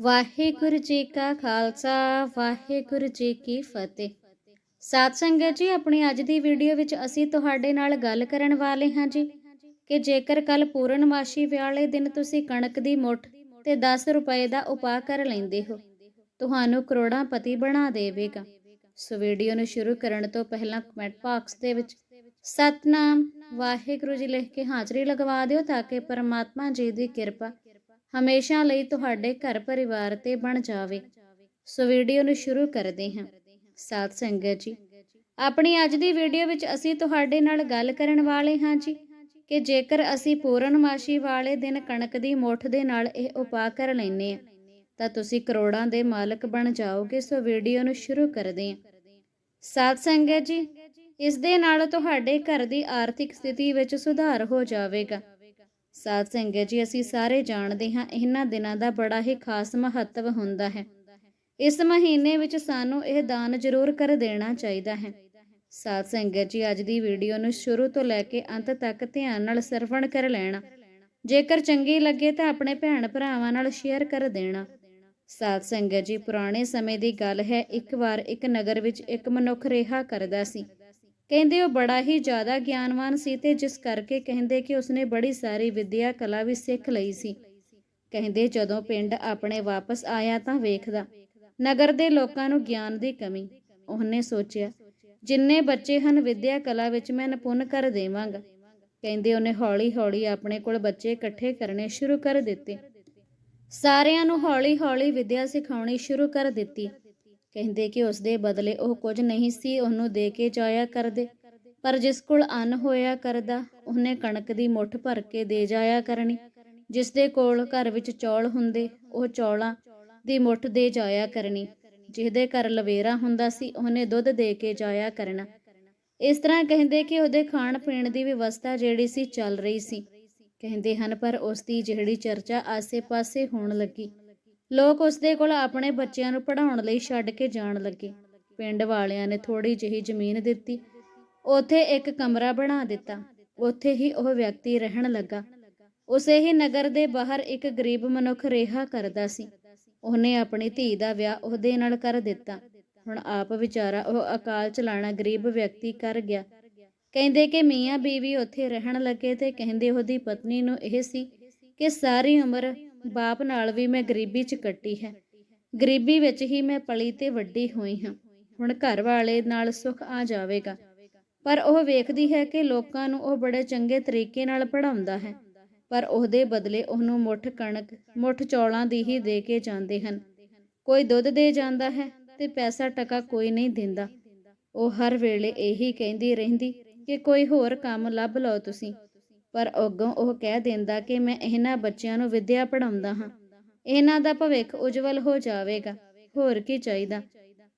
ਵਾਹਿਗੁਰੂ ਜੀ ਕਾ ਖਾਲਸਾ, ਵਾਹਿਗੁਰੂ ਜੀ ਕੀ ਫਤਿਹ। ਸਾਧ ਸੰਗਤ ਜੀ, ਆਪਣੀ ਅੱਜ ਦੀ ਵੀਡੀਓ ਵਿੱਚ ਅਸੀਂ ਤੁਹਾਡੇ ਨਾਲ ਗੱਲ ਕਰਨ ਵਾਲੇ ਹਾਂ ਜੀ ਕਿ ਜੇਕਰ ਕੱਲ ਪੂਰਨਮਾਸ਼ੀ ਵਾਲੇ ਦਿਨ ਤੁਸੀਂ ਕਣਕ ਦੀ ਮੁੱਠ ਤੇ 10 ਰੁਪਏ ਦਾ ਉਪਾਅ ਕਰ ਲੈਂਦੇ ਹੋ, ਤੁਹਾਨੂੰ ਕਰੋੜਾਂ ਪਤੀ ਬਣਾ ਦੇਵੇਗਾ। ਸੋ ਵੀਡੀਓ ਨੂੰ ਸ਼ੁਰੂ ਕਰਨ ਤੋਂ ਪਹਿਲਾਂ ਕਮੈਂਟ ਬਾਕਸ ਦੇ ਵਿੱਚ ਸਤਨਾਮ ਵਾਹਿਗੁਰੂ ਜੀ ਲਿਖ ਕੇ ਹਾਜ਼ਰੀ ਲਗਵਾ ਦਿਓ ਤਾਂ ਕਿ ਪਰਮਾਤਮਾ ਜੀ ਦੀ ਕਿਰਪਾ ਹਮੇਸ਼ਾ ਲਈ ਤੁਹਾਡੇ ਘਰ ਪਰਿਵਾਰ ਤੇ ਬਣ ਜਾਵੇ। ਸੋ ਵੀਡੀਓ ਨੂੰ ਸ਼ੁਰੂ ਕਰਦੇ ਹਾਂ। ਸਾਧ ਸੰਗਤ ਜੀ, ਆਪਣੀ ਅੱਜ ਦੀ ਵੀਡੀਓ ਵਿੱਚ ਅਸੀਂ ਤੁਹਾਡੇ ਨਾਲ ਗੱਲ ਕਰਨ ਵਾਲੇ ਹਾਂ ਜੀ ਕਿ ਜੇਕਰ ਅਸੀਂ ਪੂਰਨਮਾਸ਼ੀ ਵਾਲੇ ਦਿਨ ਕਣਕ ਦੀ ਮੁੱਠ ਦੇ ਨਾਲ ਇਹ ਉਪਾਅ ਕਰ ਲੈਨੇ ਆ ਤਾਂ ਤੁਸੀਂ ਕਰੋੜਾਂ ਦੇ ਮਾਲਕ ਬਣ ਜਾਓਗੇ। ਸੋ ਵੀਡੀਓ ਨੂੰ ਸ਼ੁਰੂ ਕਰਦੇ ਹਾਂ। ਸਾਧ ਸੰਗਤ ਜੀ, ਇਸ ਦੇ ਨਾਲ ਤੁਹਾਡੇ ਘਰ ਦੀ ਆਰਥਿਕ ਸਥਿਤੀ ਵਿੱਚ ਸੁਧਾਰ ਹੋ ਜਾਵੇਗਾ। ਸਾਧ ਸੰਗਤ ਜੀ, ਅਸੀਂ ਸਾਰੇ ਜਾਣਦੇ ਹਾਂ, ਇਹਨਾਂ ਦਿਨਾਂ ਦਾ ਬੜਾ ਹੀ ਖਾਸ ਮਹੱਤਵ ਹੁੰਦਾ ਹੈ। ਇਸ ਮਹੀਨੇ ਵਿੱਚ ਸਾਨੂੰ ਇਹ ਦਾਨ ਜ਼ਰੂਰ ਕਰ ਦੇਣਾ ਚਾਹੀਦਾ ਹੈ। ਸਾਧ ਸੰਗਤ ਜੀ, ਅੱਜ ਦੀ ਵੀਡੀਓ ਨੂੰ ਸ਼ੁਰੂ ਤੋਂ ਲੈ ਕੇ ਅੰਤ ਤੱਕ ਧਿਆਨ ਨਾਲ ਸਰਵਣ ਕਰ ਲੈਣਾ। ਜੇਕਰ ਚੰਗੀ ਲੱਗੇ ਤਾਂ ਆਪਣੇ ਭੈਣ ਭਰਾਵਾਂ ਨਾਲ ਸ਼ੇਅਰ ਕਰ ਦੇਣਾ। ਸਾਧ ਸੰਗਤ ਜੀ, ਪੁਰਾਣੇ ਸਮੇਂ ਦੀ ਗੱਲ ਹੈ, ਇੱਕ ਵਾਰ ਇੱਕ ਨਗਰ ਵਿੱਚ ਇੱਕ ਮਨੁੱਖ ਰਿਹਾ ਕਰਦਾ ਸੀ। ਕਹਿੰਦੇ ਉਹ ਬੜਾ ਹੀ ਜ਼ਿਆਦਾ ਗਿਆਨਵਾਨ ਸੀ ਤੇ ਜਿਸ ਕਰਕੇ ਕਹਿੰਦੇ ਕਿ ਉਸਨੇ ਬੜੀ ਸਾਰੀ ਵਿਦਿਆ ਕਲਾ ਵੀ ਸਿੱਖ ਲਈ ਸੀ। ਕਹਿੰਦੇ ਜਦੋਂ ਪਿੰਡ ਆਪਣੇ ਵਾਪਸ ਆਇਆ ਤਾਂ ਵੇਖਦਾ, ਨਗਰ ਦੇ ਲੋਕਾਂ ਨੂੰ ਗਿਆਨ ਦੀ ਕਮੀ। ਉਹਨੇ ਸੋਚਿਆ, ਜਿੰਨੇ ਬੱਚੇ ਹਨ ਵਿਦਿਆ ਕਲਾ ਵਿੱਚ ਮੈਂ ਨਿਪੁੰਨ ਕਰ ਦੇਵਾਂਗਾ। ਕਹਿੰਦੇ ਉਹਨੇ ਹੌਲੀ-ਹੌਲੀ ਆਪਣੇ ਕੋਲ ਬੱਚੇ ਇਕੱਠੇ ਕਰਨੇ ਸ਼ੁਰੂ ਕਰ ਦਿੱਤੇ। ਸਾਰਿਆਂ ਨੂੰ ਹੌਲੀ-ਹੌਲੀ ਵਿਦਿਆ ਸਿਖਾਉਣੀ ਸ਼ੁਰੂ ਕਰ ਦਿੱਤੀ। ਕਹਿੰਦੇ ਕਿ ਉਸ ਦੇ ਬਦਲੇ ਉਹ ਕੁਝ ਨਹੀਂ ਸੀ, ਉਹਨੂੰ ਦੇ ਕੇ ਜਾਇਆ ਕਰਦੇ। ਪਰ ਜਿਸ ਕੋਲ ਅੰਨ ਹੋਇਆ ਕਰਦਾ, ਉਹਨੇ ਕਣਕ ਦੀ ਮੁੱਠ ਭਰ ਕੇ ਦੇ ਜਾਇਆ ਕਰਨੀ। ਜਿਸ ਦੇ ਕੋਲ ਘਰ ਵਿੱਚ ਚੌਲ ਹੁੰਦੇ, ਉਹ ਚੌਲਾਂ ਦੀ ਮੁੱਠ ਦੇ ਜਾਇਆ ਕਰਨੀ। ਜਿਹਦੇ ਘਰ ਲਵੇਰਾ ਹੁੰਦਾ ਸੀ, ਉਹਨੇ ਦੁੱਧ ਦੇ ਕੇ ਜਾਇਆ ਕਰਨਾ। ਇਸ ਤਰ੍ਹਾਂ ਕਹਿੰਦੇ ਕਿ ਉਹਦੇ ਖਾਣ ਪੀਣ ਦੀ ਵਿਵਸਥਾ ਜਿਹੜੀ ਸੀ, ਚੱਲ ਰਹੀ ਸੀ। ਕਹਿੰਦੇ ਹਨ, ਪਰ ਉਸ ਦੀ ਜਿਹੜੀ ਚਰਚਾ ਆਸੇ-ਪਾਸੇ ਹੋਣ ਲੱਗੀ। ਲੋਕ ਉਸ ਦੇ ਕੋਲ ਆਪਣੇ ਬੱਚਿਆਂ ਨੂੰ ਪੜ੍ਹਾਉਣ ਲਈ ਛੱਡ ਕੇ ਜਾਣ ਲੱਗੇ। ਪਿੰਡ ਵਾਲਿਆਂ ਨੇ ਥੋੜੀ ਜਿਹੀ ਜ਼ਮੀਨ ਦਿੱਤੀ। ਉੱਥੇ ਇੱਕ ਕਮਰਾ ਬਣਾ ਦਿੱਤਾ। ਉੱਥੇ ਹੀ ਉਹ ਵਿਅਕਤੀ ਰਹਿਣ ਲੱਗਾ। ਉਸੇ ਹੀ ਨਗਰ ਦੇ ਬਾਹਰ ਇੱਕ ਗਰੀਬ ਮਨੁੱਖ ਰਿਹਾ ਕਰਦਾ ਸੀ। ਉਹਨੇ ਆਪਣੀ ਧੀ ਦਾ ਵਿਆਹ ਉਹਦੇ ਨਾਲ ਕਰ ਦਿੱਤਾ। ਹੁਣ ਆਪ ਵਿਚਾਰਾ ਉਹ ਅਕਾਲ ਚਲਾਣਾ ਗਰੀਬ ਵਿਅਕਤੀ ਕਰ ਗਿਆ। ਕਹਿੰਦੇ ਕਿ ਮੀਆਂ ਬੀਵੀ ਉੱਥੇ ਰਹਿਣ ਲੱਗੇ ਤੇ ਕਹਿੰਦੇ ਉਹਦੀ ਪਤਨੀ ਨੂੰ ਇਹ ਸੀ ਕਿ ਸਾਰੀ ਉਮਰ ਬਾਪ ਨਾਲ ਵੀ ਮੈਂ ਗਰੀਬੀ 'ਚ ਕੱਟੀ ਹੈ। ਗਰੀਬੀ ਵਿੱਚ ਹੀ ਮੈਂ ਪਲੀ ਤੇ ਵੱਡੀ ਹੋਈ ਹਾਂ। ਹੁਣ ਘਰ ਵਾਲੇ ਨਾਲ ਸੁੱਖ ਆ ਜਾਵੇਗਾ। ਪਰ ਉਹ ਵੇਖਦੀ ਹੈ ਕਿ ਲੋਕਾਂ ਨੂੰ ਉਹ ਬੜੇ ਚੰਗੇ ਤਰੀਕੇ ਨਾਲ ਪੜਾਉਂਦਾ ਹੈ। ਪਰ ਉਹਦੇ ਬਦਲੇ ਉਹਨੂੰ ਮੁੱਠ ਕਣਕ, ਮੁੱਠ ਚੌਲਾਂ ਦੀ ਹੀ ਦੇ ਕੇ ਜਾਂਦੇ ਹਨ। ਕੋਈ ਦੁੱਧ ਦੇ ਜਾਂਦਾ ਹੈ ਤੇ ਪੈਸਾ ਟਕਾ ਕੋਈ ਨਹੀਂ ਦਿੰਦਾ। ਉਹ ਹਰ ਵੇਲੇ ਇਹੀ ਕਹਿੰਦੀ ਰਹਿੰਦੀ ਕਿ ਕੋਈ ਹੋਰ ਕੰਮ ਲੱਭ ਲਓ ਤੁਸੀਂ। ਪਰ ਅੱਗੋਂ ਉਹ ਕਹਿ ਦਿੰਦਾ ਕਿ ਮੈਂ ਇਹਨਾਂ ਬੱਚਿਆਂ ਨੂੰ ਵਿਦਿਆ ਪੜਾਉਂਦਾ ਹਾਂ। ਇਹਨਾਂ ਦਾ ਭਵਿੱਖ ਉਜਵਲ ਹੋ ਜਾਵੇਗਾ। ਹੋਰ ਕੀ ਚਾਹੀਦਾ?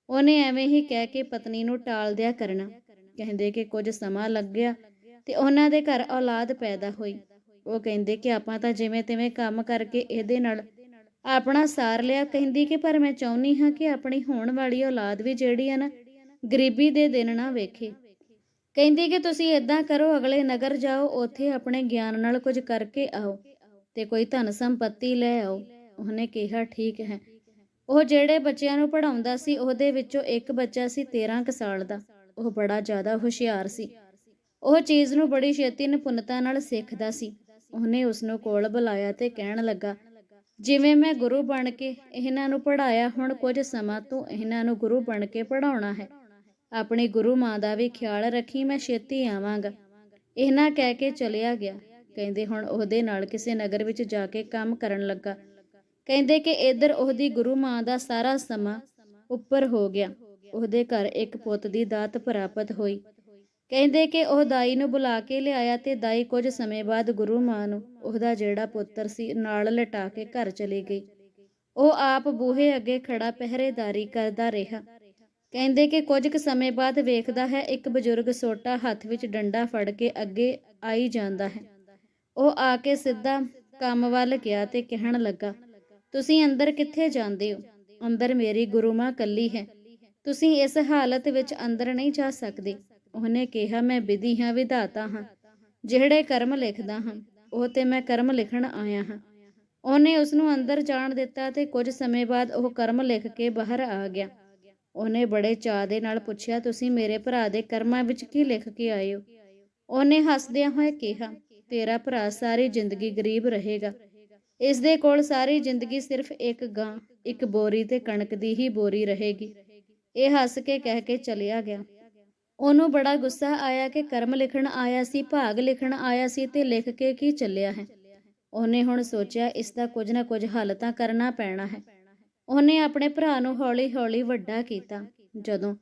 ਉਹਨੇ ਐਵੇਂ ਹੀ ਕਹਿ ਕੇ ਪਤਨੀ ਨੂੰ ਟਾਲ ਦਿਆ ਕਰਨਾ। ਕਹਿੰਦੇ ਕਿ ਕੁਝ ਸਮਾਂ ਲੱਗਿਆ ਤੇ ਉਹਨਾਂ ਦੇ ਘਰ ਔਲਾਦ ਪੈਦਾ ਹੋਈ। ਉਹ ਕਹਿੰਦੇ ਕਿ ਆਪਾਂ ਤਾਂ ਜਿਵੇਂ ਤਿਵੇਂ ਕੰਮ ਕਰਕੇ ਇਹਦੇ ਨਾਲ ਆਪਣਾ ਸਾਰ ਲਿਆ। ਕਹਿੰਦੀ ਕਿ ਪਰ ਮੈਂ ਚਾਹੁੰਨੀ ਹਾਂ ਕਿ ਆਪਣੀ ਹੋਣ ਵਾਲੀ ਔਲਾਦ ਵੀ ਜਿਹੜੀ ਆ ਨਾ, ਗਰੀਬੀ ਦੇ ਦਿਨ ਨਾ ਵੇਖੇ। ਕਹਿੰਦੀ ਕਿ ਤੁਸੀਂ ਇਦਾਂ ਕਰੋ, ਅਗਲੇ ਨਗਰ ਜਾਓ, ਉੱਥੇ ਆਪਣੇ ਗਿਆਨ ਨਾਲ ਕੁਝ ਕਰਕੇ ਆਓ ਤੇ ਕੋਈ ਧਨ ਸੰਪਤੀ ਲੈ ਆਓ। ਉਹਨੇ ਕਿਹਾ, ਠੀਕ ਹੈ। ਉਹ ਜਿਹੜੇ ਬੱਚਿਆਂ ਨੂੰ ਪੜਾਉਂਦਾ ਸੀ, ਉਹਦੇ ਵਿੱਚੋਂ ਇੱਕ ਬੱਚਾ ਸੀ 13 ਕੁ ਸਾਲ ਦਾ। ਉਹ ਬੜਾ ਜ਼ਿਆਦਾ ਹੁਸ਼ਿਆਰ ਸੀ। ਉਹ ਚੀਜ਼ ਨੂੰ ਬੜੀ ਛੇਤੀ ਨਿਪੁੰਨਤਾ ਨਾਲ ਸਿੱਖਦਾ ਸੀ। ਉਹਨੇ ਉਸ ਨੂੰ ਕੋਲ ਬੁਲਾਇਆ ਤੇ ਕਹਿਣ ਲੱਗਾ, ਜਿਵੇਂ ਮੈਂ ਗੁਰੂ ਬਣ ਕੇ ਇਹਨਾਂ ਨੂੰ ਪੜਾਇਆ ਹੁਣ ਕੁਝ ਸਮਾਂ ਤੋਂ ਇਹਨਾਂ ਨੂੰ ਗੁਰੂ ਬਣ ਕੇ ਪੜਾਉਣਾ ਹੈ। ਆਪਣੀ ਗੁਰੂ ਮਾਂ ਦਾ ਵੀ ਖਿਆਲ ਰੱਖੀ ਮੈਂ ਛੇਤੀ ਆਵਾਂਗਾ। ਇਹਨਾਂ ਕਹਿ ਕੇ ਚਲਿਆ ਗਿਆ। ਕਹਿੰਦੇ ਹੁਣ ਉਹਦੇ ਨਾਲ ਕਿਸੇ ਨਗਰ ਵਿੱਚ ਜਾ ਕੇ ਕੰਮ ਕਰਨ ਲੱਗਾ। ਕਹਿੰਦੇ ਕਿ ਇੱਧਰ ਉਹਦੀ ਗੁਰੂ ਮਾਂ ਦਾ ਸਾਰਾ ਸਮਾਂ ਉੱਪਰ ਹੋ ਗਿਆ। ਉਹਦੇ ਘਰ ਇੱਕ ਪੁੱਤ ਦੀ ਦਾਤ ਪ੍ਰਾਪਤ ਹੋਈ। ਕਹਿੰਦੇ ਕਿ ਉਹ ਦਾਈ ਨੂੰ ਬੁਲਾ ਕੇ ਲਿਆਇਆ ਤੇ ਦਾਈ ਕੁਝ ਸਮੇਂ ਬਾਅਦ ਗੁਰੂ ਮਾਂ ਨੂੰ ਉਹਦਾ ਜਿਹੜਾ ਪੁੱਤਰ ਸੀ ਨਾਲ ਲਟਾ ਕੇ ਘਰ ਚਲੀ ਗਈ। ਉਹ ਆਪ ਬੂਹੇ ਅੱਗੇ ਖੜਾ ਪਹਿਰੇਦਾਰੀ ਕਰਦਾ ਰਿਹਾ। ਕਹਿੰਦੇ ਕਿ ਕੁਝ ਕੁ ਸਮੇਂ ਬਾਅਦ ਵੇਖਦਾ ਹੈ ਇੱਕ ਬਜ਼ੁਰਗ ਸੋਟਾ ਹੱਥ ਵਿੱਚ ਡੰਡਾ ਫੜ ਕੇ ਅੱਗੇ ਆਈ ਜਾਂਦਾ ਹੈ। ਉਹ ਆ ਕੇ ਸਿੱਧਾ ਕੰਮ ਵੱਲ ਗਿਆ ਤੇ ਕਹਿਣ ਲੱਗਾ, ਤੁਸੀਂ ਅੰਦਰ ਕਿੱਥੇ ਜਾਂਦੇ ਹੋ? ਅੰਦਰ ਮੇਰੀ ਗੁਰੂ ਮਾਂ ਕੱਲੀ ਹੈ। ਤੁਸੀਂ ਇਸ ਹਾਲਤ ਵਿੱਚ ਅੰਦਰ ਨਹੀਂ ਜਾ ਸਕਦੇ ਉਹਨੇ ਕਿਹਾ, ਮੈਂ ਵਿਧੀ ਹਾਂ, ਵਿਧਾਤਾ ਹਾਂ। ਜਿਹੜੇ ਕਰਮ ਲਿਖਦਾ ਹਾਂ, ਉਹ ਤੇ ਮੈਂ ਕਰਮ ਲਿਖਣ ਆਇਆ ਹਾਂ। ਉਹਨੇ ਉਸ ਨੂੰ ਅੰਦਰ ਜਾਣ ਦਿੱਤਾ ਤੇ ਕੁਝ ਸਮੇਂ ਬਾਅਦ ਉਹ ਕਰਮ ਲਿਖ ਕੇ ਬਾਹਰ ਆ ਗਿਆ। ਉਹਨੇ ਬੜੇ ਚਾਅ ਦੇ ਨਾਲ ਪੁੱਛਿਆ, ਤੁਸੀਂ ਮੇਰੇ ਭਰਾ ਦੇ ਕਰਮਾਂ ਵਿੱਚ ਕੀ ਲਿਖ ਕੇ ਆਏ ਹੋ? ਉਹਨੇ ਹੱਸਦਿਆਂ ਹੋਏ ਕਿਹਾ, ਤੇਰਾ ਭਰਾ ਸਾਰੀ ਜ਼ਿੰਦਗੀ ਗਰੀਬ ਰਹੇਗਾ। ਇਸ ਦੇ ਕੋਲ ਸਾਰੀ ਜ਼ਿੰਦਗੀ ਸਿਰਫ ਇੱਕ ਗਾਂ, ਇੱਕ ਬੋਰੀ ਤੇ ਕਣਕ ਦੀ ਹੀ ਬੋਰੀ ਰਹੇਗੀ। ਇਹ ਹੱਸ ਕੇ ਕਹਿ ਕੇ ਚਲਿਆ ਗਿਆ। ਉਹਨੂੰ ਬੜਾ ਗੁੱਸਾ ਆਇਆ ਕਿ ਕਰਮ ਲਿਖਣ ਆਇਆ ਸੀ, ਭਾਗ ਲਿਖਣ ਆਇਆ ਸੀ ਤੇ ਲਿਖ ਕੇ ਕੀ ਚੱਲਿਆ ਹੈ? ਉਹਨੇ ਹੁਣ ਸੋਚਿਆ, ਇਸ ਦਾ ਕੁਝ ਨਾ ਕੁਝ ਹੱਲ ਤਾਂ ਕਰਨਾ ਪੈਣਾ ਹੈ। ਉਹਨੇ ਆਪਣੇ ਭਰਾ ਨੂੰ ਹੌਲੀ-ਹੌਲੀ ਵੱਡਾ ਕੀਤਾ। ਜਦੋਂ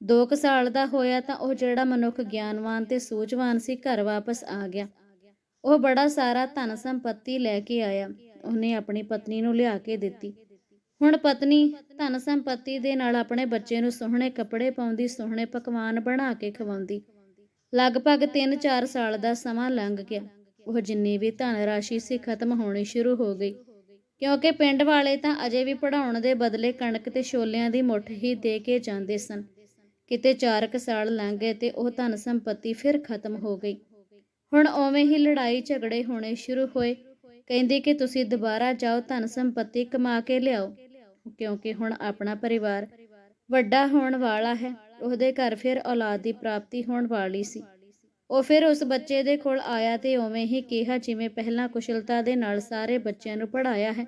2 ਸਾਲ ਦਾ ਹੋਇਆ ਤਾਂ ਉਹ ਜਿਹੜਾ ਮਨੁੱਖ ਗਿਆਨਵਾਨ ਤੇ ਸੂਝਵਾਨ ਸੀ, ਘਰ ਵਾਪਸ ਆ ਗਿਆ। ਉਹ ਬੜਾ ਸਾਰਾ ਧਨ ਸੰਪਤੀ ਲੈ ਕੇ ਆਇਆ। ਉਹਨੇ ਆਪਣੀ ਪਤਨੀ ਨੂੰ ਲਿਆ ਕੇ ਦਿੱਤੀ। ਹੁਣ ਪਤਨੀ ਧਨ ਸੰਪਤੀ ਦੇ ਨਾਲ ਆਪਣੇ ਬੱਚੇ ਨੂੰ ਸੋਹਣੇ ਕੱਪੜੇ ਪਾਉਂਦੀ, ਸੋਹਣੇ ਪਕਵਾਨ ਬਣਾ ਕੇ ਖਵਾਉਂਦੀ। ਲਗਭਗ 3-4 ਸਾਲ ਦਾ ਸਮਾਂ ਲੰਘ ਗਿਆ। ਉਹ ਜਿੰਨੀ ਵੀ ਧਨ ਰਾਸ਼ੀ ਸੀ, ਖਤਮ ਹੋਣੀ ਸ਼ੁਰੂ ਹੋ ਗਈ। ਕਿਉਂਕਿ ਪਿੰਡ ਵਾਲੇ ਤਾਂ ਅਜੇ ਵੀ ਪੜਾਉਣ ਦੇ ਬਦਲੇ ਕਣਕ ਤੇ ਛੋਲਿਆਂ ਦੀ ਮੁੱਠ ਹੀ ਦੇ ਕੇ ਜਾਂਦੇ ਸਨ। ਕਿਤੇ 4 ਸਾਲ ਲੰਘ ਗਏ ਤੇ ਉਹ ਧਨ ਸੰਪਤੀ ਫਿਰ ਖਤਮ ਹੋ ਗਈ। ਹੁਣ ਓਵੇਂ ਹੀ ਲੜਾਈ ਝਗੜੇ ਹੋਣੇ ਸ਼ੁਰੂ ਹੋਏ। ਕਹਿੰਦੇ ਕਿ ਤੁਸੀਂ ਦੁਬਾਰਾ ਜਾਓ, ਧਨ ਸੰਪਤੀ ਕਮਾ ਕੇ ਲਿਆਓ। ਕਿਉਂਕਿ ਹੁਣ ਆਪਣਾ ਪਰਿਵਾਰ ਵੱਡਾ ਹੋਣ ਵਾਲਾ ਹੈ। ਉਹਦੇ ਘਰ ਫਿਰ ਔਲਾਦ ਦੀ ਪ੍ਰਾਪਤੀ ਹੋਣ ਵਾਲੀ ਸੀ। ਉਹ ਫਿਰ ਉਸ ਬੱਚੇ ਦੇ ਕੋਲ ਆਇਆ ਤੇ ਉਵੇਂ ਹੀ ਕਿਹਾ, ਜਿਵੇਂ ਪਹਿਲਾਂ ਕੁਸ਼ਲਤਾ ਦੇ ਨਾਲ ਸਾਰੇ ਬੱਚਿਆਂ ਨੂੰ ਪੜਾਇਆ ਹੈ,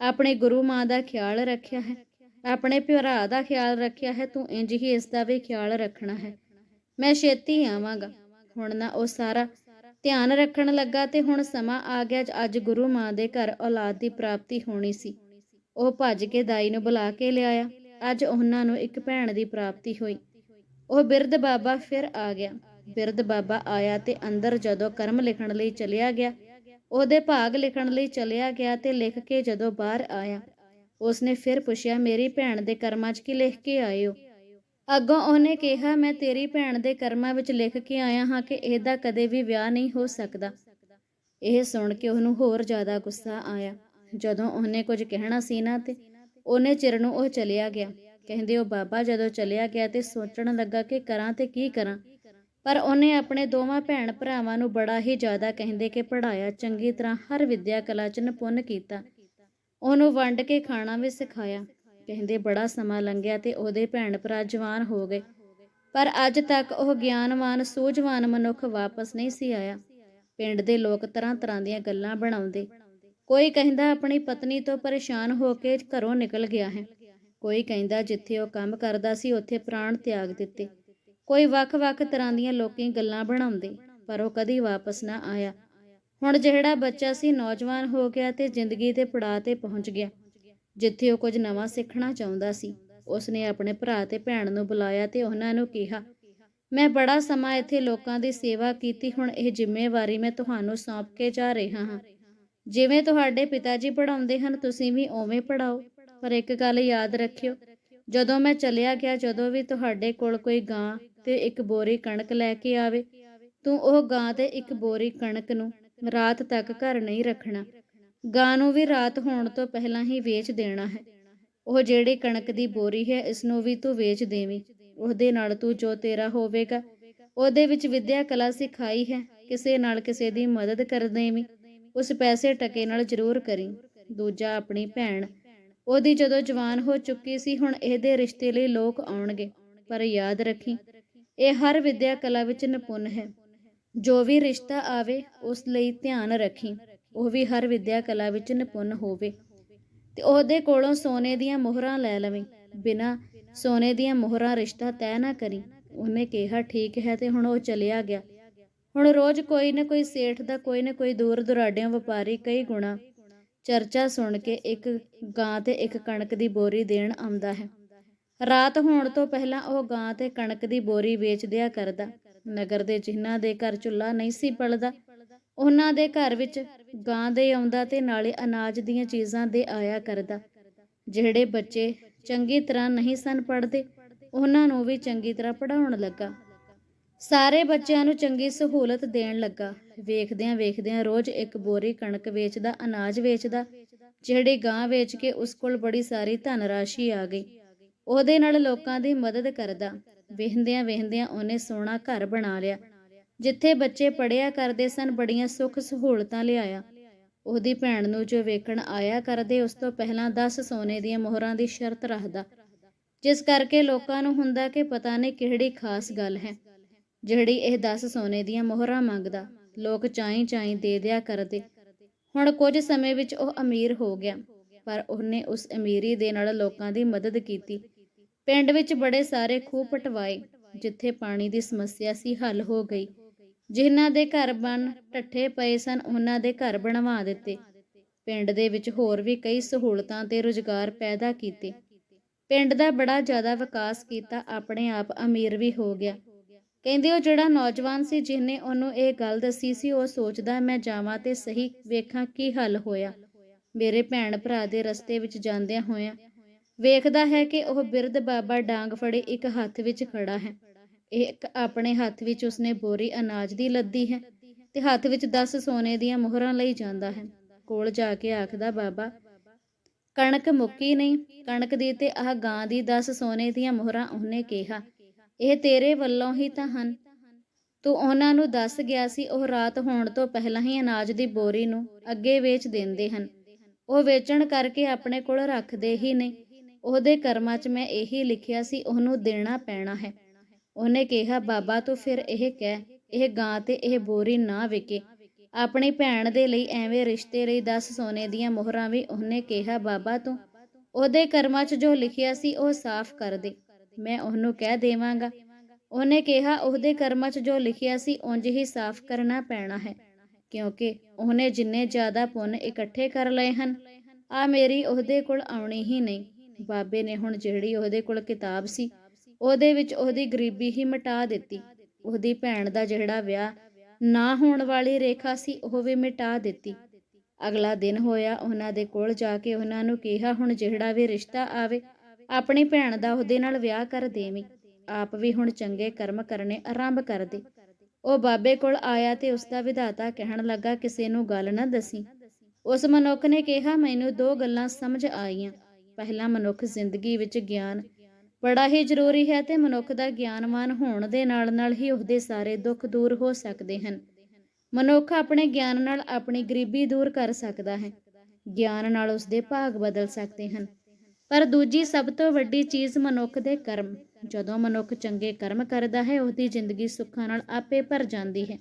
ਆਪਣੇ ਗੁਰੂ ਮਾਂ ਦਾ ਖਿਆਲ ਰੱਖਿਆ ਹੈ, ਆਪਣੇ ਭਰਾ ਦਾ ਖਿਆਲ ਰੱਖਿਆ ਹੈ, ਤੂੰ ਇੰਜ ਹੀ ਇਸ ਦਾ ਵੀ ਖਿਆਲ ਰੱਖਣਾ ਹੈ। ਮੈਂ ਛੇਤੀ ਆਵਾਂਗਾ। ਹੁਣ ਨਾ ਉਹ ਸਾਰਾ ਧਿਆਨ ਰੱਖਣ ਲੱਗਾ ਤੇ ਹੁਣ ਸਮਾਂ ਆ ਗਿਆ, ਅੱਜ ਗੁਰੂ ਮਾਂ ਦੇ ਘਰ ਔਲਾਦ ਦੀ ਪ੍ਰਾਪਤੀ ਹੋਣੀ ਸੀ। ਉਹ ਭੱਜ ਕੇ ਦਾਈ ਨੂੰ ਬੁਲਾ ਕੇ ਲਿਆਇਆ। ਅੱਜ ਉਹਨਾਂ ਨੂੰ ਇੱਕ ਭੈਣ ਦੀ ਪ੍ਰਾਪਤੀ ਹੋਈ। ਉਹ ਬਿਰਧ ਬਾਬਾ ਫਿਰ ਆ ਗਿਆ। ਬਿਰਧ ਬਾਬਾ ਆਇਆ ਤੇ ਅੰਦਰ ਜਦੋਂ ਕਰਮ ਲਿਖਣ ਲਈ ਚਲਿਆ ਗਿਆ, ਉਹਦੇ ਭਾਗ ਲਿਖਣ ਲਈ ਚਲਿਆ ਗਿਆ ਤੇ ਲਿਖ ਕੇ ਜਦੋਂ ਬਾਹਰ ਆਇਆ, ਉਸਨੇ ਫਿਰ ਪੁੱਛਿਆ, ਮੇਰੀ ਭੈਣ ਦੇ ਕਰਮਾਂ 'ਚ ਕੀ ਲਿਖ ਕੇ ਆਏ ਹੋ ਅੱਗੋਂ ਉਹਨੇ ਕਿਹਾ, ਮੈਂ ਤੇਰੀ ਭੈਣ ਦੇ ਕਰਮਾਂ ਵਿੱਚ ਲਿਖ ਕੇ ਆਇਆ ਹਾਂ ਕਿ ਇਹਦਾ ਕਦੇ ਵੀ ਵਿਆਹ ਨਹੀਂ ਹੋ ਸਕਦਾ। ਇਹ ਸੁਣ ਕੇ ਉਹਨੂੰ ਹੋਰ ਜ਼ਿਆਦਾ ਗੁੱਸਾ ਆਇਆ। ਜਦੋਂ ਉਹਨੇ ਕੁਝ ਕਹਿਣਾ ਸੀ ਨਾ ਤੇ ਉਹਨੇ ਚਿਰ ਨੂੰ ਉਹ ਚਲਿਆ ਗਿਆ। ਕਹਿੰਦੇ, ਉਹ ਬਾਬਾ ਜਦੋਂ ਚਲਿਆ ਗਿਆ ਤੇ ਸੋਚਣ ਲੱਗਾ ਕਿ ਕਰਾਂ ਤੇ ਕੀ ਕਰਾਂ? ਪਰ ਉਹਨੇ ਆਪਣੇ ਦੋਵਾਂ ਭੈਣ ਭਰਾਵਾਂ ਨੂੰ ਬੜਾ ਹੀ ਜ਼ਿਆਦਾ ਕਹਿੰਦੇ ਕਿ ਪੜਾਇਆ ਚੰਗੀ ਤਰ੍ਹਾਂ ਹਰ ਵਿਦਿਆ ਕਲਾ ਚ ਨਿਪੁੰਨ ਕੀਤਾ। ਉਹਨੂੰ ਵੰਡ ਕੇ ਖਾਣਾ ਵੀ ਸਿਖਾਇਆ। ਕਹਿੰਦੇ ਬੜਾ ਸਮਾਂ ਲੰਘਿਆ ਤੇ ਉਹਦੇ ਭੈਣ ਭਰਾ ਜਵਾਨ ਹੋ ਗਏ। ਪਰ ਅੱਜ ਤੱਕ ਉਹ ਗਿਆਨਵਾਨ, ਸੂਝਵਾਨ ਮਨੁੱਖ ਵਾਪਸ ਨਹੀਂ ਸੀ ਆਇਆ। ਪਿੰਡ ਦੇ ਲੋਕ ਤਰ੍ਹਾਂ ਤਰ੍ਹਾਂ ਦੀਆਂ ਗੱਲਾਂ ਬਣਾਉਂਦੇ। ਕੋਈ ਕਹਿੰਦਾ ਆਪਣੀ ਪਤਨੀ ਤੋਂ ਪਰੇਸ਼ਾਨ ਹੋ ਕੇ ਘਰੋਂ ਨਿਕਲ ਗਿਆ ਹੈ। ਕੋਈ ਕਹਿੰਦਾ ਜਿੱਥੇ ਉਹ ਕੰਮ ਕਰਦਾ ਸੀ, ਉੱਥੇ ਪ੍ਰਾਣ ਤਿਆਗ ਦਿੱਤੇ। ਕੋਈ ਵੱਖ-ਵੱਖ ਤਰ੍ਹਾਂ ਦੀਆਂ ਲੋਕੀ ਗੱਲਾਂ ਬਣਾਉਂਦੇ, ਪਰ ਉਹ ਕਦੀ ਵਾਪਸ ਨਾ ਆਇਆ। ਹੁਣ ਜਿਹੜਾ ਬੱਚਾ ਸੀ ਨੌਜਵਾਨ ਹੋ ਗਿਆ ਤੇ ਜ਼ਿੰਦਗੀ ਦੇ ਪੜਾਅ ਤੇ ਪਹੁੰਚ ਗਿਆ, ਜਿੱਥੇ ਉਹ ਕੁਝ ਨਵਾਂ ਸਿੱਖਣਾ ਚਾਹੁੰਦਾ ਸੀ। ਉਸਨੇ ਆਪਣੇ ਭਰਾ ਤੇ ਭੈਣ ਨੂੰ ਬੁਲਾਇਆ ਤੇ ਉਹਨਾਂ ਨੂੰ ਕਿਹਾ, ਮੈਂ ਬੜਾ ਸਮਾਂ ਇੱਥੇ ਲੋਕਾਂ ਦੀ ਸੇਵਾ ਕੀਤੀ, ਹੁਣ ਇਹ ਜ਼ਿੰਮੇਵਾਰੀ ਮੈਂ ਤੁਹਾਨੂੰ ਸੌਂਪ ਕੇ ਜਾ ਰਿਹਾ ਹਾਂ। ਜਿਵੇਂ ਤੁਹਾਡੇ ਪਿਤਾ ਜੀ ਪੜਾਉਂਦੇ ਹਨ, ਤੁਸੀਂ ਵੀ ਉਵੇਂ ਪੜਾਓ ਪਰ ਇੱਕ ਗੱਲ ਯਾਦ ਰੱਖਿਓ, ਜਦੋਂ ਮੈਂ ਚਲਿਆ ਗਿਆ, ਜਦੋਂ ਵੀ ਤੁਹਾਡੇ ਕੋਲ ਕੋਈ ਗਾਂ ਤੇ ਇੱਕ ਬੋਰੀ ਕਣਕ ਲੈ ਕੇ ਆਵੇ। ਤੂੰ ਉਹ ਗਾਂ ਤੇ ਇੱਕ ਬੋਰੀ ਕਣਕ ਨੂੰ ਰਾਤ ਤੱਕ ਘਰ ਨਹੀਂ ਰੱਖਣਾ। ਗਾਂ ਨੂੰ ਵੀ ਰਾਤ ਹੋਣ ਤੋਂ ਪਹਿਲਾਂ ਹੀ ਵੇਚ ਦੇਣਾ ਹੈ। ਉਹ ਜਿਹੜੀ ਕਣਕ ਦੀ ਬੋਰੀ ਹੈ, ਇਸ ਨੂੰ ਵੀ ਤੂੰ ਵੇਚ ਦੇਵੀਂ। ਉਹਦੇ ਨਾਲ ਤੂੰ ਜੋ ਤੇਰਾ ਹੋਵੇਗਾ, ਉਹਦੇ ਵਿੱਚ ਵਿਦਿਆ ਕਲਾ ਸਿਖਾਈ ਹੈ। ਕਿਸੇ ਨਾਲ ਕਿਸੇ ਦੀ ਮਦਦ ਕਰ ਦੇਵੀਂ। ਉਸ ਪੈਸੇ ਟਕੇ ਨਾਲ ਜ਼ਰੂਰ ਕਰੀ। ਦੂਜਾ ਆਪਣੀ ਭੈਣ। ਉਹਦੀ ਜਦੋਂ ਜਵਾਨ ਹੋ ਚੁੱਕੀ ਸੀ, ਹੁਣ ਇਹਦੇ ਰਿਸ਼ਤੇ ਲਈ ਲੋਕ ਆਉਣਗੇ, ਪਰ ਯਾਦ ਰੱਖੀ ਇਹ ਹਰ ਵਿਦਿਆ ਕਲਾ ਵਿੱਚ ਨਿਪੁੰਨ ਹੈ। ਜੋ ਵੀ ਰਿਸ਼ਤਾ ਆਵੇ, ਉਸ ਲਈ ਧਿਆਨ ਰੱਖੀ। ਉਹ ਵੀ ਹਰ ਵਿਦਿਆ ਕਲਾ ਵਿੱਚ ਨਿਪੁੰਨ ਹੋਵੇ। ਤੇ ਉਹਦੇ ਕੋਲੋਂ ਸੋਨੇ ਦੀਆਂ ਮੋਹਰਾਂ ਲੈ ਲਵੀਂ। ਬਿਨਾ ਸੋਨੇ ਦੀਆਂ ਮੋਹਰਾਂ ਰਿਸ਼ਤਾ ਤੈਅ ਨਾ ਕਰੀ। ਉਹਨੇ ਕਿਹਾ, ਠੀਕ ਹੈ, ਤੇ ਹੁਣ ਉਹ ਚਲਿਆ ਗਿਆ। ਹੁਣ ਰੋਜ਼ ਕੋਈ ਨਾ ਕੋਈ ਸੇਠ ਦਾ ਕੋਈ ਨਾ ਕੋਈ ਦੂਰ ਦੁਰਾਡਿਆਂ ਵਪਾਰੀ ਕਈ ਗੁਣਾ ਚਰਚਾ ਸੁਣ ਕੇ ਇੱਕ ਗਾਂ ਤੇ ਇੱਕ ਕਣਕ ਦੀ ਬੋਰੀ ਦੇਣ ਆਉਂਦਾ ਹੈ। ਰਾਤ ਹੋਣ ਤੋਂ ਪਹਿਲਾਂ ਉਹ ਗਾਂ ਤੇ ਕਣਕ ਦੀ ਬੋਰੀ ਵੇਚ ਦਿਆ ਕਰਦਾ। ਨਗਰ ਦੇ ਜਿਨ੍ਹਾਂ ਦੇ ਘਰ ਚੁੱਲ੍ਹਾ ਨਹੀਂ ਸੀ ਪਲਦਾ, ਉਹਨਾਂ ਦੇ ਘਰ ਵਿੱਚ ਗਾਂ ਦੇ ਆਉਂਦਾ ਤੇ ਨਾਲੇ ਅਨਾਜ ਦੀਆਂ ਚੀਜ਼ਾਂ ਦੇ ਆਇਆ ਕਰਦਾ। ਜਿਹੜੇ ਬੱਚੇ ਚੰਗੀ ਤਰ੍ਹਾਂ ਨਹੀਂ ਸਨ ਪੜਦੇ ਉਹਨਾਂ ਨੂੰ ਵੀ ਚੰਗੀ ਤਰ੍ਹਾਂ ਪੜਾਉਣ ਲੱਗਾ। ਸਾਰੇ ਬੱਚਿਆਂ ਨੂੰ ਚੰਗੀ ਸਹੂਲਤ ਦੇਣ ਲੱਗਾ। ਵੇਖਦਿਆਂ ਵੇਖਦਿਆਂ ਰੋਜ਼ ਇੱਕ ਬੋਰੀ ਕਣਕ ਵੇਚਦਾ, ਅਨਾਜ ਵੇਚਦਾ, ਜਿਹੜੀ ਗਾਂ ਵੇਚ ਕੇ ਉਸ ਕੋਲ ਬੜੀ ਸਾਰੀ ਧਨ ਰਾਸ਼ੀ ਆ ਗਈ। ਉਹਦੇ ਨਾਲ ਲੋਕਾਂ ਦੀ ਮਦਦ ਕਰਦਾ। ਵੇਖਦਿਆਂ ਵੇਖਦਿਆਂ ਉਹਨੇ ਸੋਹਣਾ ਘਰ ਬਣਾ ਲਿਆ। ਜਿੱਥੇ ਬੱਚੇ ਪੜਿਆ ਕਰਦੇ ਸਨ, ਬੜੀਆਂ ਸੁੱਖ ਸਹੂਲਤਾਂ ਲਿਆਇਆ। ਉਹਦੀ ਭੈਣ ਨੂੰ ਜੋ ਵੇਖਣ ਆਇਆ ਕਰਦੇ, ਉਸ ਤੋਂ ਪਹਿਲਾਂ 10 ਸੋਨੇ ਦੀਆਂ ਮੋਹਰਾਂ ਦੀ ਸ਼ਰਤ ਰੱਖਦਾ। ਜਿਸ ਕਰਕੇ ਲੋਕਾਂ ਨੂੰ ਹੁੰਦਾ ਕਿ ਪਤਾ ਨਹੀਂ ਕਿਹੜੀ ਖਾਸ ਗੱਲ ਹੈ। ਜਿਹੜੀ ਇਹ 10 ਸੋਨੇ ਦੀਆਂ ਮੋਹਰਾਂ ਮੰਗਦਾ, ਲੋਕ ਚਾਈ ਚਾਈ ਦੇ ਦਿਆ ਕਰਦੇ। ਹੁਣ ਕੁਝ ਸਮੇਂ ਵਿੱਚ ਉਹ ਅਮੀਰ ਹੋ ਗਿਆ, ਪਰ ਉਹਨੇ ਉਸ ਅਮੀਰੀ ਦੇ ਨਾਲ ਲੋਕਾਂ ਦੀ ਮਦਦ ਕੀਤੀ। ਪਿੰਡ ਵਿੱਚ ਬੜੇ ਸਾਰੇ ਖੂਹ ਪਟਵਾਏ, ਜਿੱਥੇ ਪਾਣੀ ਦੀ ਸਮੱਸਿਆ ਸੀ ਹੱਲ ਹੋ ਗਈ। ਜਿਨ੍ਹਾਂ ਦੇ ਘਰ ਬਣ ਟੱਠੇ ਪਏ ਸਨ ਉਹਨਾਂ ਦੇ ਘਰ ਬਣਵਾ ਦਿੱਤੇ। ਪਿੰਡ ਦੇ ਵਿੱਚ ਹੋਰ ਵੀ ਕਈ ਸਹੂਲਤਾਂ ਤੇ ਰੁਜ਼ਗਾਰ ਪੈਦਾ ਕੀਤੇ। ਪਿੰਡ ਦਾ ਬੜਾ ਜ਼ਿਆਦਾ ਵਿਕਾਸ ਕੀਤਾ, ਆਪਣੇ ਆਪ ਅਮੀਰ ਵੀ ਹੋ ਗਿਆ। ਕਹਿੰਦੇ ਉਹ ਜਿਹੜਾ ਨੌਜਵਾਨ ਸੀ, ਜਿਹਨੇ ਉਹਨੂੰ ਇਹ ਗੱਲ ਦੱਸੀ ਸੀ, ਉਹ ਸੋਚਦਾ, ਮੈਂ ਜਾਵਾਂ ਤੇ ਸਹੀ ਵੇਖਾਂ ਕੀ ਹੱਲ ਹੋਇਆ। ਮੇਰੇ ਭੈਣ ਭਰਾ ਦੇ ਰਸਤੇ ਵਿੱਚ ਜਾਂਦਿਆਂ ਹੋਇਆਂ ਵੇਖਦਾ ਹੈ ਕਿ ਉਹ ਬਿਰਧ ਬਾਬਾ ਡਾਂਗ ਫੜੇ ਇੱਕ ਹੱਥ ਵਿੱਚ ਖੜਾ ਹੈ। ਇੱਕ ਆਪਣੇ ਹੱਥ ਵਿੱਚ ਉਸਨੇ ਬੋਰੀ ਅਨਾਜ ਦੀ ਲੱਦੀ ਹੈ ਤੇ ਹੱਥ ਵਿੱਚ 10 ਸੋਨੇ ਦੀਆਂ ਮੋਹਰਾਂ ਲਈ ਜਾਂਦਾ ਹੈ। ਕੋਲ ਜਾ ਕੇ ਆਖਦਾ, ਬਾਬਾ, ਕਣਕ ਮੁੱਕੀ ਨਹੀਂ? ਕਣਕ ਦੀ ਤੇ ਆਹ ਗਾਂ ਦੀ 10 ਸੋਨੇ ਦੀਆਂ ਮੋਹਰਾਂ ਉਹਨੇ ਕਿਹਾ। ਇਹ ਤੇਰੇ ਵੱਲੋਂ ਹੀ ਤਾਂ ਹਨ। ਤੂੰ ਉਹਨਾਂ ਨੂੰ ਦੱਸ ਗਿਆ ਸੀ, ਉਹ ਰਾਤ ਹੋਣ ਤੋਂ ਪਹਿਲਾਂ ਹੀ ਅਨਾਜ ਦੀ ਬੋਰੀ ਨੂੰ ਅੱਗੇ ਵੇਚ ਦਿੰਦੇ ਹਨ। ਉਹ ਵੇਚਣ ਕਰਕੇ ਆਪਣੇ ਕੋਲ ਰੱਖਦੇ ਹੀ ਨਹੀਂ ਉਹਦੇ ਕਰਮਾਂ 'ਚ ਮੈਂ ਇਹੀ ਲਿਖਿਆ ਸੀ, ਉਹਨੂੰ ਦੇਣਾ ਪੈਣਾ ਹੈ। ਉਹਨੇ ਕਿਹਾ, ਬਾਬਾ, ਤੂੰ ਫਿਰ ਇਹ ਕਹਿ, ਇਹ ਗਾਂ ਤੇ ਇਹ ਬੋਰੀ ਨਾ ਵਿਕੇ। ਆਪਣੀ ਭੈਣ ਦੇ ਲਈ ਐਵੇਂ ਰਿਸ਼ਤੇ ਲਈ 10 ਸੋਨੇ ਦੀਆਂ ਮੋਹਰਾਂ ਵੀ ਉਹਨੇ ਕਿਹਾ, ਬਾਬਾ, ਤੂੰ ਉਹਦੇ ਕਰਮਾਂ 'ਚ ਜੋ ਲਿਖਿਆ ਸੀ, ਉਹ ਸਾਫ਼ ਕਰ ਦੇ। ਮੈਂ ਉਹਨੂੰ ਕਹਿ ਦੇਵਾਂਗਾ। ਉਹਨੇ ਕਿਹਾ, ਉਹਦੇ ਕਰਮਾਂ 'ਚ ਜੋ ਲਿਖਿਆ ਸੀ, ਉਂਝ ਹੀ ਸਾਫ਼ ਕਰਨਾ ਪੈਣਾ ਹੈ, ਕਿਉਂਕਿ ਉਹਨੇ ਜਿੰਨੇ ਜ਼ਿਆਦਾ ਪੁੰਨ ਇਕੱਠੇ ਕਰ ਲਏ ਹਨ, ਆ ਮੇਰੀ ਉਹਦੇ ਕੋਲ ਆਉਣੀ ਹੀ ਨਹੀਂ। ਬਾਬੇ ਨੇ ਹੁਣ ਜਿਹੜੀ ਉਹਦੇ ਕੋਲ ਕਿਤਾਬ ਸੀ, ਉਹਦੇ ਵਿੱਚ ਉਹਦੀ ਗਰੀਬੀ ਹੀ ਮਿਟਾ ਦਿੱਤੀ। ਉਹਦੀ ਭੈਣ ਦਾ ਜਿਹੜਾ ਵਿਆਹ ਨਾ ਹੋਣ ਵਾਲੀ ਰੇਖਾ ਸੀ, ਉਹ ਵੀ ਮਿਟਾ ਦਿੱਤੀ। ਅਗਲਾ ਦਿਨ ਹੋਇਆ, ਉਹਨਾਂ ਦੇ ਕੋਲ ਜਾ ਕੇ ਉਹਨਾਂ ਨੂੰ ਕਿਹਾ, ਹੁਣ ਜਿਹੜਾ ਵੀ ਰਿਸ਼ਤਾ ਆਵੇ, ਆਪਣੀ ਭੈਣ ਦਾ ਉਹਦੇ ਨਾਲ ਵਿਆਹ ਕਰ ਦੇਵੀਂ। ਆਪ ਵੀ ਹੁਣ ਚੰਗੇ ਕਰਮ ਕਰਨੇ ਆਰੰਭ ਕਰ ਦੇ। ਉਹ ਬਾਬੇ ਕੋਲ ਆਇਆ ਤੇ ਉਸ ਦਾ ਵਿਧਾਤਾ ਕਹਿਣ ਲੱਗਾ, ਕਿਸੇ ਨੂੰ ਗੱਲ ਨਾ ਦਸੀ। ਉਸ ਮਨੁੱਖ ਨੇ ਕਿਹਾ, ਮੈਨੂੰ ਦੋ ਗੱਲਾਂ ਸਮਝ ਆਈਆਂ। ਪਹਿਲਾ ਮਨੁੱਖ ਜ਼ਿੰਦਗੀ ਵਿੱਚ ਗਿਆਨ ਬੜਾ ਹੀ ਜ਼ਰੂਰੀ ਹੈ ਤੇ ਮਨੁੱਖ ਦਾ ਗਿਆਨਵਾਨ ਹੋਣ ਦੇ ਨਾਲ ਨਾਲ ਹੀ ਉਹਦੇ ਸਾਰੇ ਦੁੱਖ ਦੂਰ ਹੋ ਸਕਦੇ ਹਨ। ਮਨੁੱਖ ਆਪਣੇ ਗਿਆਨ ਨਾਲ ਆਪਣੀ ਗਰੀਬੀ ਦੂਰ ਕਰ ਸਕਦਾ ਹੈ। ਗਿਆਨ ਨਾਲ ਉਸਦੇ ਭਾਗ ਬਦਲ ਸਕਦੇ ਹਨ। ਪਰ ਦੂਜੀ ਸਭ ਤੋਂ ਵੱਡੀ ਚੀਜ਼ ਮਨੁੱਖ ਦੇ ਕਰਮ, ਜਦੋਂ ਮਨੁੱਖ ਚੰਗੇ ਕਰਮ ਕਰਦਾ ਹੈ, ਉਹਦੀ ਜ਼ਿੰਦਗੀ ਸੁੱਖਾਂ ਨਾਲ ਆਪੇ ਭਰ ਜਾਂਦੀ ਹੈ।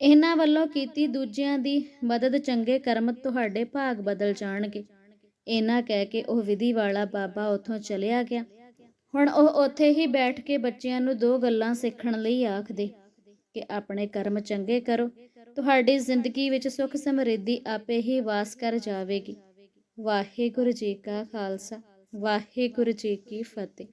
ਇਹਨਾਂ ਵੱਲੋਂ ਕੀਤੀ ਦੂਜਿਆਂ ਦੀ ਮਦਦ ਚੰਗੇ ਕਰਮ ਤੁਹਾਡੇ ਭਾਗ ਬਦਲ ਜਾਣਗੇ। ਇਹਨਾਂ ਕਹਿ ਕੇ ਉਹ ਵਿਧੀ ਵਾਲਾ ਬਾਬਾ ਉੱਥੋਂ ਚਲਿਆ ਗਿਆ। ਹੁਣ ਉਹ ਉੱਥੇ ਹੀ ਬੈਠ ਕੇ ਬੱਚਿਆਂ ਨੂੰ ਦੋ ਗੱਲਾਂ ਸਿੱਖਣ ਲਈ ਆਖਦੇ ਕਿ ਆਪਣੇ ਕਰਮ ਚੰਗੇ ਕਰੋ, ਤੁਹਾਡੀ ਜ਼ਿੰਦਗੀ ਵਿੱਚ ਸੁੱਖ ਸਮਰਿੱਧੀ ਆਪੇ ਹੀ ਵਾਸ ਕਰ ਜਾਵੇਗੀ। ਵਾਹਿਗੁਰੂ ਜੀ ਕਾ ਖਾਲਸਾ, ਵਾਹਿਗੁਰੂ ਜੀ ਕੀ ਫਤਿਹ।